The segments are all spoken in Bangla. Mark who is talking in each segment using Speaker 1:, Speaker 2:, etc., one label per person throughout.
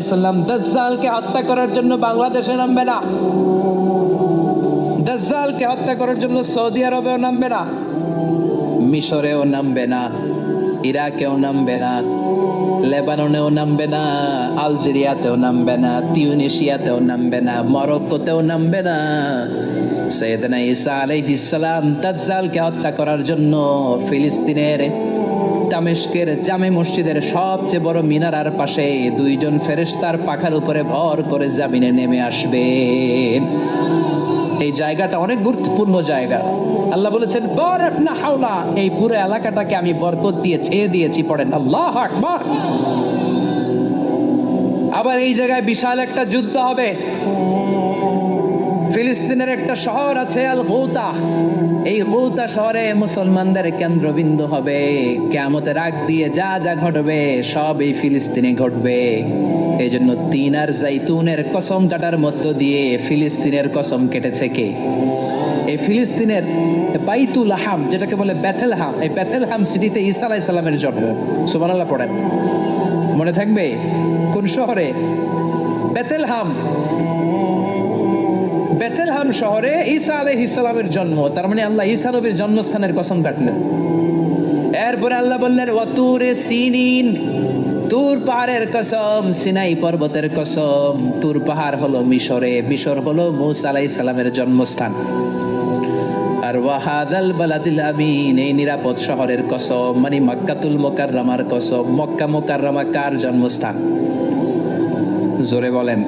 Speaker 1: সাল্লাম, দাজ্জালকে হত্যা করার জন্য বাংলাদেশে নামবে না। দাজ্জালকে হত্যা করার জন্য সৌদি আরবেও নামবে না। মিশরেও নামবে না। ইরাকেও নামবে না। লেবাননেও নামবে না। আলজেরিয়াতেও নামবে না। তিউনেশিয়াতেও নামবে না। মরক্কোতেও নামবে না। সৈয়দনা ঈসা আলাইহিস সালাম দাজ্জালকে হত্যা করার জন্য ফিলিস্তিনের দামেস্কের জামে মসজিদের সবচেয়ে বড় মিনারার পাশে দুইজন ফেরেশতার পাখার উপরে ভর করে জামিনে নেমে আসবেন এই জায়গাটা অনেক গুরুত্বপূর্ণ জায়গা। আল্লাহ বলেছেন বরফ না হাওলা, এই পুরো এলাকাটাকে আমি বরকত দিয়ে ছেয়ে দিয়েছি। পড়েন, আল্লাহ আকবার। আবার এই জায়গায় বিশাল একটা যুদ্ধ হবে। ফিলিস্তিনের একটা শহর আছে আল গৌতা। এই গৌতা শহরে মুসলমানদের কেন্দ্রবিন্দু হবে। কেমতের আগ দিয়ে যা যা ঘটবে সব এই ফিলিস্তিনে ঘটবে। এই জন্য তিন আর জাইতুনের কসম কাটার মধ্য দিয়ে ফিলিস্তিনের কসম কেটেছে কে? এই ফিলিস্তিনের বাইতুল হাম, যেটাকে বলে ব্যাথেলহাম এই ব্যাথেলহাম সিটিতে ঈসা আলাইহিস সালামের জন্ম। সুবহানাল্লাহ পড়েন। মনে থাকবে? কোন শহরে? বেতেলহাম বেতেলহাম শহরে ঈসা আলাইহিস ইসলামের জন্ম। তার মানে আল্লাহ ঈসা নবীর জন্মস্থানের কসম কাটলেন। এরপরে আল্লাহ বললেন ওয়াতুরে সিনিন, তুর পাহাড়ের কসম, সিনাই পর্বতের কসম। তুর পাহাড় হলো মিশরে, মিশর হলো মুসা আলাইহিস সালামের জন্মস্থান। আর ওয়াহাদাল বালাদিল আমিন, এই নিরাপদ শহরের কসম মানে মক্কাতুল মোকাররমার কসম। মক্কা মোকাররমা কার জন্মস্থান? জোরে বলেন।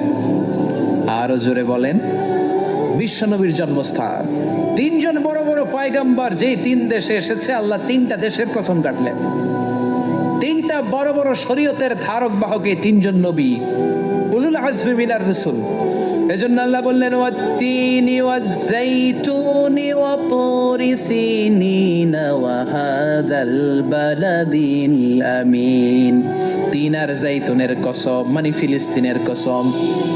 Speaker 1: আরও জোরে বলেন। বিশ্বনবীর জন্মস্থান। তিনজন বড় বড় পয়গাম্বার যেই তিন দেশে এসেছে, আল্লাহ তিনটা দেশের কসম কাটলেন। তিনটা বড় বড় শরীয়তের ধারক বাহকে তিনজন নবী। উলুল আজমি মিনার রসুল। এজন্য আল্লাহ বললেন ওয়া ওয়াজ্জাইতুনি ওয়া হাযাল বালাদিন আমিন। তিন আর জাইতুনের কসম মানে ফিলিস্তিনের কসম।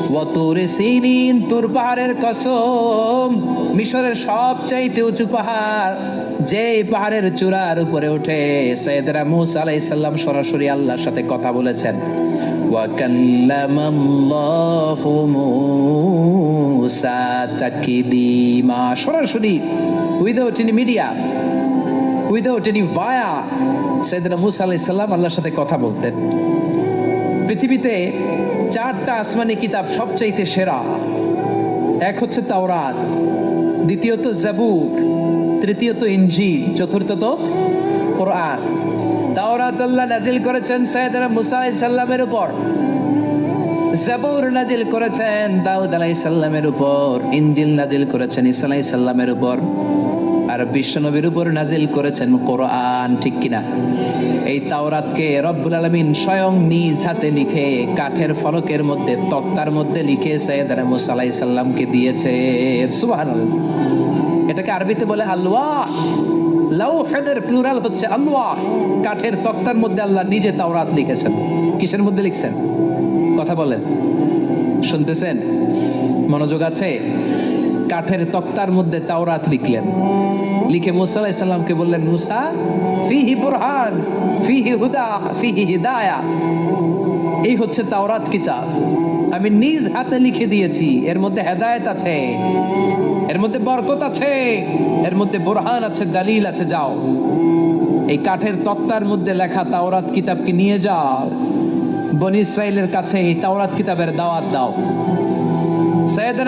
Speaker 1: ওয়াতুরিসিনিন, তুর পাহাড়ের কসম, মিশরের সবচাইতে উঁচু পাহাড় যে পাহাড়ের চূড়ার উপরে উঠে সাইয়েদরা মুসা আলাইহিস সালাম সরাসরি আল্লাহর সাথে কথা বলেছেন। ওয়াকাল্লামাল্লাহু মুসা তাকিদিমা সরাসরি without any media without any via সেদিনা মুসা আলাহ সাল্লাম আল্লাহর সাথে কথা বলতেন। পৃথিবীতে চারটা আসমানি কিতাব সবচাইতে সেরা। এক হচ্ছে তাওরাত, দ্বিতীয়ত জাবুর, তৃতীয়ত ইঞ্জি চতুর্থত কোরআন। তাওরাত আল্লাহ নাজিল করেছেন সাইদ মুসা সাল্লামের উপর। জাবুর নাজিল করেছেন দাউদ আলাইহিস সালামের উপর, ইনজিল নাজিল করেছেন ঈসা আলাইহিস সালামের উপর, আর বিশ্বনবীর উপর নাজিল করেছেন কোরআন, ঠিক কিনা? এই তাওরাতকে রব্বুল আলামিন স্বয়ং নিজ হাতে লিখে, কাঠের ফলকের মধ্যে, তক্তার মধ্যে লিখে সাইয়েদনা মুসা আলাইহিস সালামকে দিয়েছে সুবহানাল্লাহ। এটাকে আরবিতে বলে আলওয়া লাউহেদের প্লুরাল হচ্ছে আলওয়া কাঠের তক্তার মধ্যে আল্লাহ নিজে তাওরাত লিখেছেন। কিসের মধ্যে লিখছেন? কথা বলেন। শুনতেছেন? মনোযোগ আছে? কাঠের তক্তার মধ্যে তাওরাত লিখলেন। লিখে মুসা বললেন, মুসা, ফিহি বুরহান, ফিহি হুদা, ফিহি হিদায়া। এই হচ্ছে তাওরাত কিতাব আমি নিজ হাতে লিখে দিয়েছি। এর মধ্যে হেদায়েত আছে। এর মধ্যে বরকত আছে। এর মধ্যে বোরহান আছে, দালিল আছে। যাও। এই কাঠের তক্তার মধ্যে লেখা তাওরাত কিতাবকে নিয়ে যাও। বনি ইসরায়েলের কাছে এই তাওরাত কিতাবের দাওয়াত দাও। সৈয়দনা